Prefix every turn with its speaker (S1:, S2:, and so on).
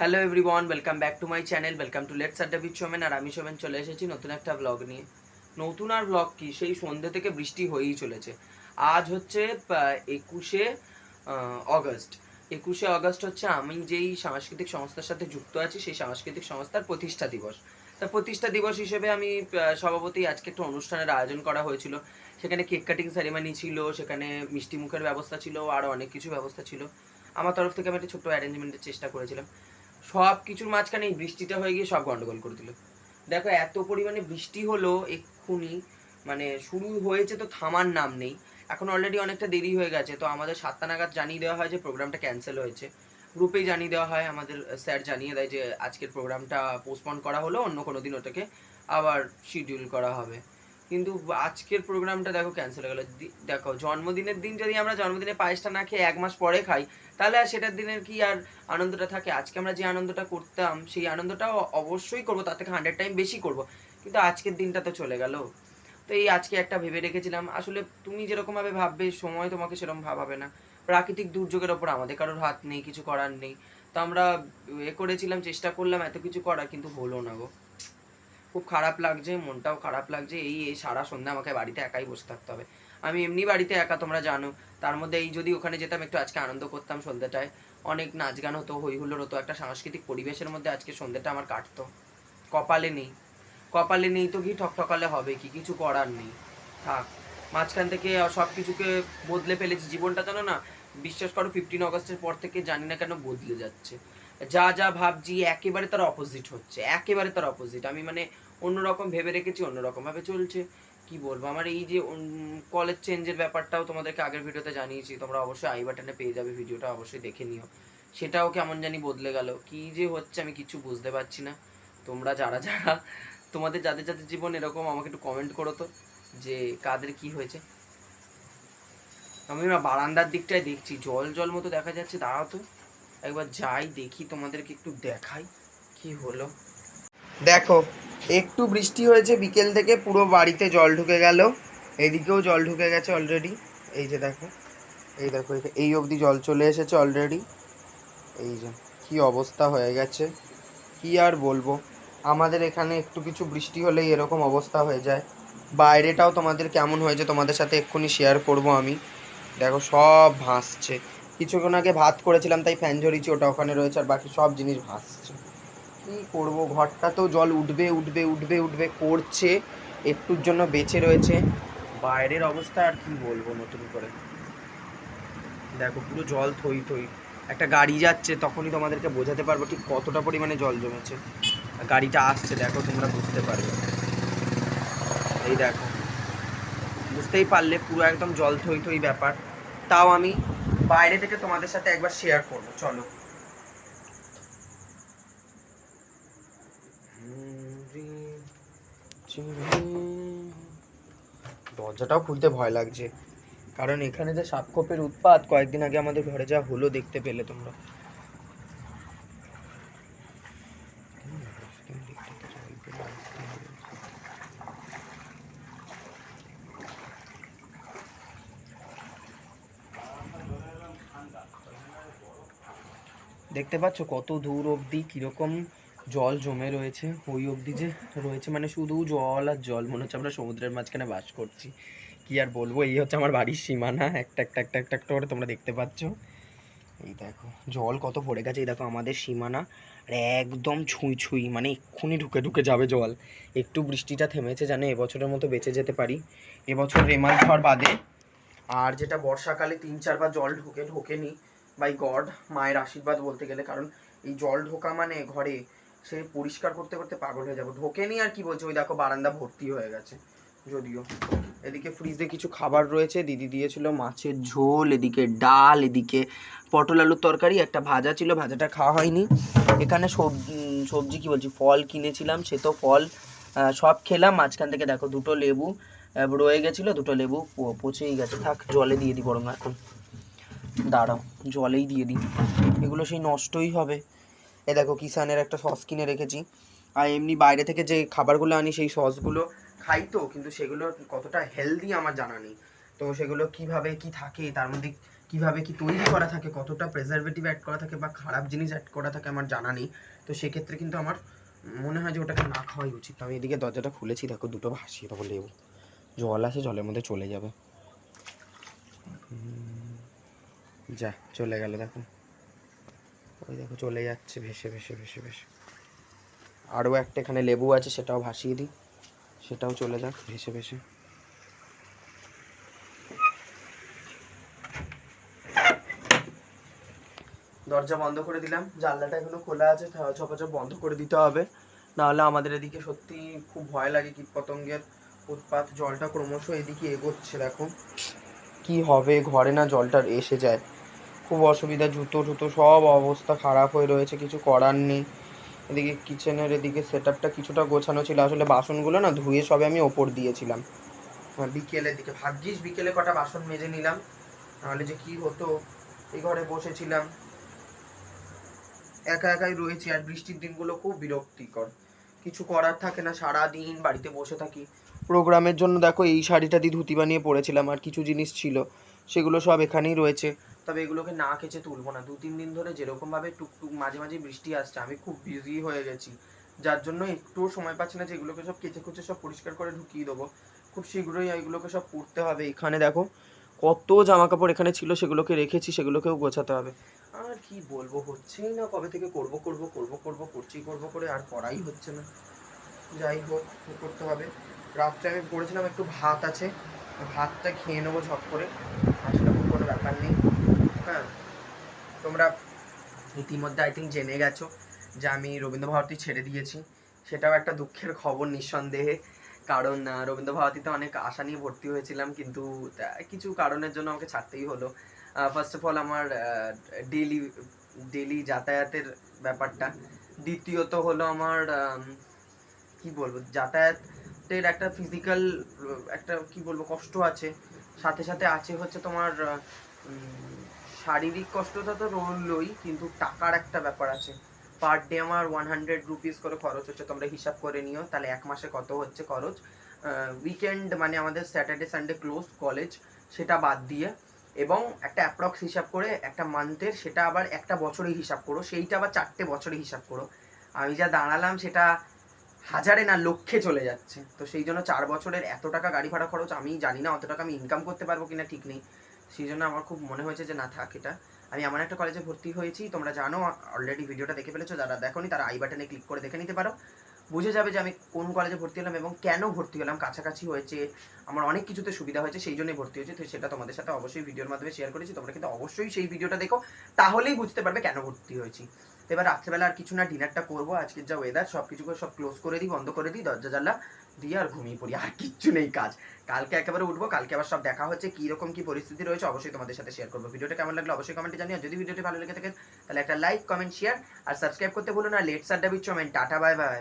S1: Hello everyone welcome back to my channel welcome to let's adda beach Somen আর আমি সোমেন চলে এসেছি নতুন একটা ব্লগ নিয়ে। নতুন আর ব্লগ কি? সেই সন্ধ্যে থেকে বৃষ্টি হয়েই চলেছে। আজ হচ্ছে একুশে অগস্ট একুশে অগস্ট হচ্ছে আমি যেই সাংস্কৃতিক সংস্থার সাথে যুক্ত আছি, সেই সাংস্কৃতিক সংস্থার প্রতিষ্ঠা দিবস। তা প্রতিষ্ঠা দিবস হিসেবে আমি সভাপতি আজকে একটা অনুষ্ঠানের আয়োজন করা হয়েছিল। সেখানে কেক কাটিং সেরিমনি ছিল, সেখানে মিষ্টি মুখের ব্যবস্থা ছিল আরও অনেক কিছু ব্যবস্থা ছিল। আমার তরফ থেকে আমি একটা ছোট্ট অ্যারেঞ্জমেন্টের চেষ্টা করেছিলাম। সব কিছুর মাঝখানে এই বৃষ্টিটা হয়ে গিয়ে সব গন্ডগোল করে দিল। দেখো, এত পরিমাণে বৃষ্টি হলো এক্ষুনি মানে শুরু হয়েছে তো থামার নাম নেই। এখন অলরেডি অনেকটা দেরি হয়ে গেছে, তো আমাদের সাতটা নাগাদ জানিয়ে দেওয়া হয় যে প্রোগ্রামটা ক্যান্সেল হয়েছে। গ্রুপেই জানিয়ে দেওয়া হয়, আমাদের স্যার জানিয়ে দেয় যে আজকের প্রোগ্রামটা পোস্টপন করা হলো, অন্য কোনো দিন ওটাকে আবার শিডিউল করা হবে। কিন্তু আজকের প্রোগ্রামটা দেখো ক্যান্সেল হয়ে গেলো। দেখো, জন্মদিনের দিন যদি আমরা জন্মদিনে পায়েসটা না খেয়ে এক মাস পরে খাই তাহলে আর সেটার দিনের কি আর আনন্দটা থাকে? আজকে আমরা যে আনন্দটা করতাম, সেই আনন্দটাও অবশ্যই করব, তার থেকে হান্ড্রেড টাইম বেশি করব। কিন্তু আজকের দিনটা তো চলে গেল। তো এই আজকে একটা ভেবে রেখেছিলাম। আসলে তুমি যেরকমভাবে ভাববে, সময় তোমাকে সেরকম ভাবাবে না। প্রাকৃতিক দুর্যোগের ওপর আমাদের কারোর হাত নেই, কিছু করার নেই। তো আমরা এ করেছিলাম, চেষ্টা করলাম, এত কিছু করার কিন্তু হলো না গো। খুব খারাপ লাগছে, মনটাও খারাপ লাগছে। এই এই সারা সন্ধ্যা আমাকে বাড়িতে একাই বসে থাকতে হবে। আমি এমনি বাড়িতে একা, তোমরা জানো। তার মধ্যে এই যদি ওখানে যেতাম, একটু আজকে আনন্দ করতাম সন্ধ্যাটায়। অনেক নাচ গান হতো হই হুল্লোড় হতো, একটা সাংস্কৃতিক পরিবেশের মধ্যে আজকে সন্ধ্যাটা আমার কাটতো। কপালে নেই। কপালে নেই তো কি ঠকঠকালে হবে কি? কিছু করার নেই। থাক, মাঝখান থেকে সব কিছুকে বদলে ফেলেছি। জীবনটা জানো না, বিশ্বাস করো ফিফটিন অগস্টের পর থেকে জানি না কেন বদলে যাচ্ছে। যা যা ভাবছি, একেবারে তার অপোজিট হচ্ছে। একেবারে তার অপোজিট আমি মানে অন্যরকম ভেবে রেখেছি, অন্যরকমভাবে চলছে। কি বলব? আমার এই যে কলেজ চেঞ্জের ব্যাপারটাও তোমাদেরকে আগের ভিডিওতে জানিয়েছি। তোমরা অবশ্যই আই বাটনে পেয়ে যাবে ভিডিওটা, অবশ্যই দেখে নিও। সেটাও কেমন জানি বদলে গেল। কি যে হচ্ছে আমি কিছু বুঝতে পারছি না। তোমরা যারা যারা, তোমাদের যাদের যাদের জীবন এরকম, আমাকে একটু কমেন্ট করো তো, যে কাদের কি হয়েছে। আমি না বারান্দার দিকটায় দেখছি। জল জল মতো দেখা যাচ্ছে। দাঁড়াও তো। একবার যাই, দেখি তোমাদেরকে একটু দেখাই। কি হলো? দেখো একটু বৃষ্টি হয়েছে বিকেল থেকে, পুরো বাড়িতে জল ঢুকে গেল। এদিকেও জল ঢুকে গেছে অলরেডি এই যে দেখো, এই দেখো, এই- অবধি জল চলে এসেছে অলরেডি এই যে, কি অবস্থা হয়ে গেছে। কি আর বলব? আমাদের এখানে একটু কিছু বৃষ্টি হলেই এরকম অবস্থা হয়ে যায়। বাইরেটাও তোমাদের কেমন হয়েছে তোমাদের সাথে এক্ষুনি শেয়ার করব আমি। দেখো, সব ভাসছে। কিছুক্ষণ আগে ভাত করেছিলাম, তাই ফ্যান ঝরিয়েছি, ওটা ওখানে রয়েছে, আর বাকি সব জিনিস ভাসছে। কি করব? তো জল উঠবে উঠবে উঠবে উঠবে, করছে। একটুর জন্য বেঁচে রয়েছে। বাইরের অবস্থা আর কি বলব নতুন করে? দেখো, পুরো জল থই থই। একটা গাড়ি যাচ্ছে, তখনই তোমাদেরকে বোঝাতে পারব ঠিক কতটা পরিমাণে জল জমেছে। গাড়িটা আসছে, দেখো, তোমরা বুঝতে পারবে। এই দেখো। বুঝতেই পারলে পুরো একদম জল থই থই ব্যাপার। তাও আমি বাইরে থেকে তোমাদের সাথে একবার শেয়ার করব, চলো। দরজাটাও খুলতে ভয় লাগছে। কারণ এখানে যে সাপখোপের উৎপাত, কয়েকদিন আগে আমাদের ঘরে যা হলো দেখতে পেলে তোমরা। দেখতে পাচ্ছ কত দূর অবধি কীরকম জল জমে রয়েছে, ওই অবধি যে রয়েছে মানে শুধু জল আর জল, মনে হচ্ছে আমরা সমুদ্রের মাঝখানে বাস করছি। কি আর বলব, এই হচ্ছে আমার বাড়ির সীমানা, একটা একটা একটা একটা একটা করে তোমরা দেখতে পাচ্ছ। এই দেখো, জল কত পড়ে গেছে, এই দেখো আমাদের সীমানা, আর একদম ছুঁই ছুঁই মানে এক্ষুনি ঢুকে ঢুকে যাবে জল। একটু বৃষ্টিটা থেমেছে জানে এবছরের মতো বেঁচে যেতে পারি। এবছর রেমাল ঝড় বাদে, আর যেটা বর্ষাকালে তিন, চারবার জল ঢুকে, ঢোকেনি বাই গড মায়ের আশীর্বাদ বলতে গেলে, কারণ এই জল ঢোকা মানে ঘরে সে পরিষ্কার করতে করতে পাগল হয়ে যাব। ঢোকেনি আর কি বলছে? ওই দেখো বারান্দা ভর্তি হয়ে গেছে। যদিও। এদিকে ফ্রিজে কিছু খাবার রয়েছে। দিদি দিয়েছিল মাছের ঝোল, এদিকে ডাল, এদিকে পটল আলুর তরকারি, একটা ভাজা ছিল, ভাজাটা খাওয়া হয়নি। এখানে সবজি সবজি কি বলছি? ফল কিনেছিলাম, সে তো ফল সব খেলাম। মাঝখান থেকে দেখো দুটো লেবু রয়ে গেছিল। দুটো লেবু পচেই গেছে। থাক, জলে দিয়ে দিই বরং এখন। দাঁড়াও, জলেই দিয়ে দিই এগুলো সেই নষ্টই হবে। এ দেখো কিষানের একটা সস কিনে রেখেছি। আর এমনি বাইরে থেকে যে খাবারগুলো আনি, সেই সসগুলো খাই তো, কিন্তু সেগুলো কতটা হেলদি আমার জানা নেই। তো সেগুলো কীভাবে কি থাকে, তার মধ্যে কীভাবে কি তৈরি করা থাকে, কতটা প্রেজারভেটিভ অ্যাড করা থাকে বা খারাপ জিনিস অ্যাড করা থাকে আমার জানা নেই। তো সেক্ষেত্রে কিন্তু আমার মনে হয় যে ওটাকে না খাওয়াই উচিত। আমি এদিকে দরজাটা খুলেছি, দেখো দুটো ভাসিয়ে দেবো লেবু। জল আছে জলের মধ্যে চলে যাবে। যা, চলে গেল দেখো। ওই দেখো চলে যাচ্ছে, ভেসে ভেসে ভেসে ভেসে। আরও একটা এখানে লেবু আছে, সেটাও ভাসিয়ে দিই। সেটাও চলে যাক, ভেসে ভেসে। দরজা বন্ধ করে দিলাম। জানলাটা এখনও খোলা আছে ছপাচপ বন্ধ করে দিতে হবে। নাহলে আমাদের এদিকে সত্যি খুব ভয় লাগে কীট পতঙ্গের উৎপাত। জলটা ক্রমশ এদিকে এগোচ্ছে, দেখো। কি হবে, ঘরে না জলটা এসে যায়। খুব অসুবিধা জুতো টুতো সব অবস্থা খারাপ হয়ে রয়েছে কিছু করার নেই। এদিকে কিচেনের এদিকে সেট কিছুটা গোছানো ছিল। আসলে বাসনগুলো না ধুয়ে সবে আমি ওপর দিয়েছিলাম। হ্যাঁ, বিকেলের দিকে। ভাগ্যিস বিকেলে কটা বাসন মেজে নিলাম। নাহলে যে কি হতো? এই ঘরে বসেছিলাম। একা একাই রয়েছি আর বৃষ্টির দিনগুলো খুব বিরক্তিকর। কিছু করার থাকে না সারা দিন বাড়িতে বসে থাকি। প্রোগ্রামের জন্য দেখো এই শাড়িটা দিয়ে ধুতি বানিয়ে পরেছিলাম আর কিছু জিনিস ছিল। সেগুলো সব এখানেই রয়েছে। তবে এগুলোকে না কেচে তুলবো না। দু তিন দিন ধরে যেরকমভাবে টুকটুক মাঝে মাঝে বৃষ্টি আসছে, আমি খুব বিজি হয়ে গেছি। যার জন্য একটুও সময় পাচ্ছি না যে এগুলোকে সব কেচে কুচে সব পরিষ্কার করে ঢুকিয়ে দেবো। খুব শীঘ্রই এগুলোকে সব পরতে হবে। এখানে দেখো, কত জামা কাপড় এখানে ছিল, সেগুলোকে রেখেছি, সেগুলোকেও গোছাতে হবে। আর কি বলব, হচ্ছেই না কবে থেকে করব করব করব করব, করছি, করব করে, আর করাই হচ্ছে না। যাই হোক করতে হবে। রাত্রে আমি পড়েছিলাম, একটু ভাত আছে। ভাতটা খেয়ে নেব ঝট করে। সেরকম কোনো ব্যাপার নেই। তোমরা ইতিমধ্যে আই থিঙ্ক জেনে গেছো যে আমি রবীন্দ্রভারতী ছেড়ে দিয়েছি। সেটাও একটা দুঃখের খবর নিঃসন্দেহে। কারণ রবীন্দ্রভারতীতে অনেক আশা নিয়ে ভর্তি হয়েছিলাম কিন্তু কিছু কারণের জন্য আমাকে ছাড়তেই হলো। ফার্স্ট অফ অল আমার ডেলি ডেলি যাতায়াতের ব্যাপারটা। দ্বিতীয়ত হলো আমার আম, কি বলব যাতায়াতের একটা ফিজিক্যাল একটা কি বলব কষ্ট আছে। সাথে সাথে আছে হচ্ছে তোমার শারীরিক কষ্টটা তো রইলই, কিন্তু টাকার একটা ব্যাপার আছে। পার ডে আমার ওয়ান হান্ড্রেড রুপিস করে খরচ হচ্ছে, তোমরা হিসাব করে নিও, তাহলে এক মাসে কত হচ্ছে খরচ? উইকেন্ড মানে আমাদের স্যাটারডে সানডে ক্লোজ কলেজ সেটা বাদ দিয়ে, এবং একটা অ্যাপ্রক্স হিসাব করে একটা মান্থের সেটা আবার একটা বছরে হিসাব করো, সেইটা আবার চারটে বছরে হিসাব করো। আমি যা দাঁড়ালাম সেটা হাজারে না লক্ষে চলে যাচ্ছে। তো সেই জন্য চার বছরের এত টাকা গাড়ি ভাড়া খরচ আমি জানি না, অত টাকা আমি ইনকাম করতে পারব কিনা ঠিক নেই। সেই জন্য আমার খুব মনে হয়েছে যে না, থাক এটা। আমি এমন একটা কলেজে ভর্তি হয়েছি, তোমরা জানো অলরেডি ভিডিওটা দেখে ফেলেছো, যারা দেখোনি, তারা আই বাটনে ক্লিক করে দেখে নিতে পারো। বুঝে যাবে যে আমি কোন কলেজে ভর্তি হলাম এবং কেন ভর্তি হলাম, কাছাকাছি হয়েছে, আমার অনেক কিছুতে সুবিধা হয়েছে, সেই জন্যই ভর্তি হয়েছে। তো সেটা তোমাদের সাথে অবশ্যই ভিডিওর মাধ্যমে শেয়ার করেছি, তোমরা কিন্তু অবশ্যই সেই ভিডিওটা দেখো, তাহলেই বুঝতে পারবে কেন ভর্তি হয়েছি। তো এবার রাত্রেবেলা আর কিছু না, ডিনারটা করব, আজকের যা ওয়েদার সব কিছু করে সব ক্লোজ করে দিই, বন্ধ করে দিই, দরজা, জানলা দিয়ে আর ঘুমিয়ে পড়ি, আর কিচ্ছু নেই কাজ। কালকে একেবারে উঠবো, কালকে আবার সব দেখা হচ্ছে কীরকম কী পরিস্থিতি রয়েছে, অবশ্যই তোমাদের সাথে শেয়ার করব। ভিডিওটা কেমন লাগল অবশ্যই কমেন্টে জানিও। যদি ভিডিওটি ভালো লেগে থাকে, তাহলে একটা লাইক কমেন্ট শেয়ার আর সাবস্ক্রাইব করতে ভুলো না। লেট সাড্ডা বিচ্ছমেন্ট টাটা বাই বাই